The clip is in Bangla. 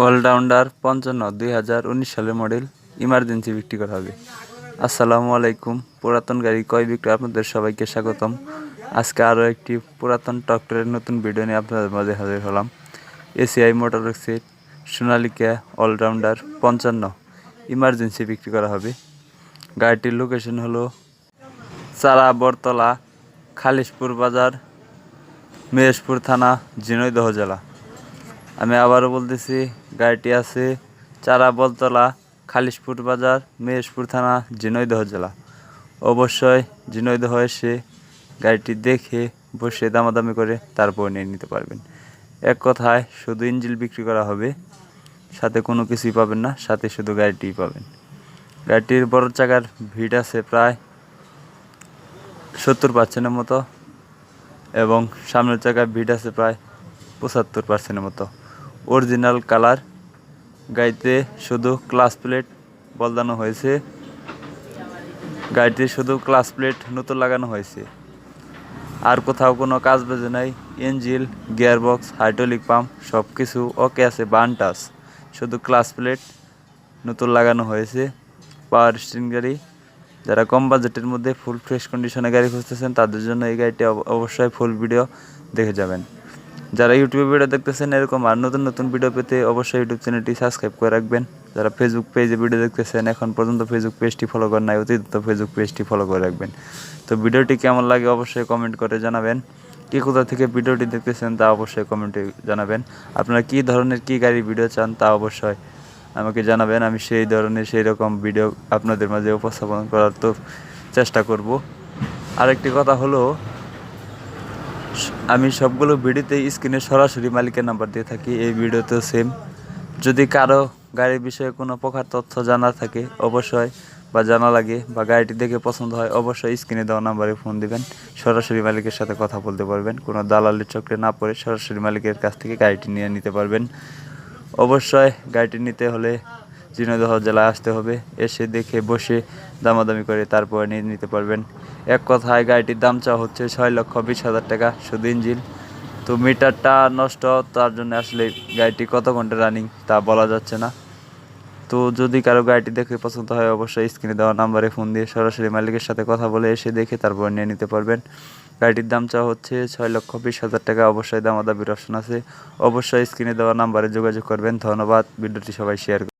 অলরাউন্ডার পঞ্চান্ন দুই হাজার উনিশ সালের মডেল ইমার্জেন্সি বিক্রি করা হবে। আসসালামু আলাইকুম। পুরাতন গাড়ি কয় বিক্রি আপনাদের সবাইকে স্বাগতম। আজকে আরও একটি পুরাতন ট্রাক্টরের নতুন ভিডিও নিয়ে আপনাদের মাঝে হাজির হলাম। এসিআই মোটরসের সোনালিকা অলরাউন্ডার পঞ্চান্ন, ইমার্জেন্সি বিক্রি করা হবে। গাড়িটির লোকেশন হলো চারা বরতলা খালিশপুর বাজার, মেহেশপুর থানা, ঝিনাইদহ জেলা। আমি আবারও বলতেছি গাড়িটি আছে চারা বলতলা, খালিশপুর বাজার, মেহেশপুর থানা, ঝিনাইদহ জেলা। অবশ্যই ঝিনাইদহ এসে গাড়িটি দেখে বসে দামাদামি করে তারপর নিয়ে নিতে পারবেন। এক কথায় শুধু ইঞ্জিল বিক্রি করা হবে, সাথে কোনো কিছুই পাবেন না, সাথে শুধু গাড়িটিই পাবেন। গাড়িটির বড় চাকার ভিড় আছে প্রায় সত্তর পার্সেন্টের মতো এবং সামনের চাকার ভিড় আছে প্রায় পঁচাত্তর পার্সেন্টের মতো। Original colour. গাড়িতে শুধু ক্লাস প্লেট বদলানো হয়েছে। গাড়িতে শুধু ক্লাস প্লেট নতুন লাগানো হয়েছে। আর কোথাও কোনো কাজ বেজে নাই। ইঞ্জিল গিয়ারবক্স হাইড্রোলিক পাম্প সব কিছু ওকে আছে বান টাচ শুধু ক্লাস প্লেট নতুন লাগানো হয়েছে। পাওয়ার স্টিং গাড়ি, যারা কম বাজেটের মধ্যে ফুল ফ্রেশ কন্ডিশনে গাড়ি খুঁজতেছেন, তাদের জন্য এই গাড়িটি অব- অবশ্যই ফুল ভিডিও দেখে যাবেন। যারা ইউটিউবে ভিডিও দেখতেছেন, এরকম আর নতুন নতুন ভিডিও পেতে অবশ্যই ইউটিউব চ্যানেলটি সাবস্ক্রাইব করে রাখবেন। যারা ফেসবুক পেজে ভিডিও দেখতেছেন, এখন পর্যন্ত ফেসবুক পেজটি ফলো করেন নাই অতীত ফেসবুক পেজটি ফলো করে রাখবেন। তো ভিডিওটি কেমন লাগে অবশ্যই কমেন্ট করে জানাবেন। কি কোথা থেকে ভিডিওটি দেখতেছেন, তা অবশ্যই কমেন্টে জানাবেন। আপনারা কি ধরনের, কি গাড়ির ভিডিও চান, তা অবশ্যই আমাকে জানাবেন। আমি সেই ধরনের, সেই রকম ভিডিও আপনাদের মাঝে উপস্থাপন করার তো চেষ্টা করব। আরেকটি কথা হলো আমি সবগুলো ভিডিওতে স্ক্রিনে সরাসরি মালিকের নাম্বার দিয়ে থাকি, এই ভিডিওতেও সেম যদি কারও গাড়ির বিষয়ে কোনো প্রকার তথ্য জানা থাকে, অবশ্যই বা জানা লাগে বা গাড়িটি দেখে পছন্দ হয়, অবশ্যই স্ক্রিনে দেওয়া নাম্বারে ফোন দিবেন। সরাসরি মালিকের সাথে কথা বলতে পারবেন। কোনো দালালের চক্রে না পড়ে সরাসরি মালিকের কাছ থেকে গাড়িটি নিয়ে নিতে পারবেন। অবশ্যই গাড়িটি নিতে হলে ঝিনাইদহ জেলায় আসতে হবে। এসে দেখে বসে দামাদামি করে তারপরে নিয়ে নিতে পারবেন। এক কথায় গাড়িটির দাম চাওয়া হচ্ছে ছয় লক্ষ বিশ হাজার টাকা, শুধু ইঞ্জিন। তো মিটারটা নষ্ট, তার জন্য আসলে গাড়িটি কত ঘণ্টা রানিং তা বলা যাচ্ছে না। তো যদি কারও গাড়িটি দেখে পছন্দ হয়, অবশ্যই স্ক্রিনে দেওয়া নাম্বারে ফোন দিয়ে সরাসরি মালিকের সাথে কথা বলে এসে দেখে তারপর নিয়ে নিতে পারবেন। গাড়িটির দাম চাওয়া হচ্ছে ছয় লক্ষ বিশ হাজার টাকা, অবশ্যই দামাদাবির অপশন আছে। অবশ্যই স্ক্রিনে দেওয়া নাম্বারে যোগাযোগ করবেন। ধন্যবাদ, ভিডিওটি সবাই শেয়ার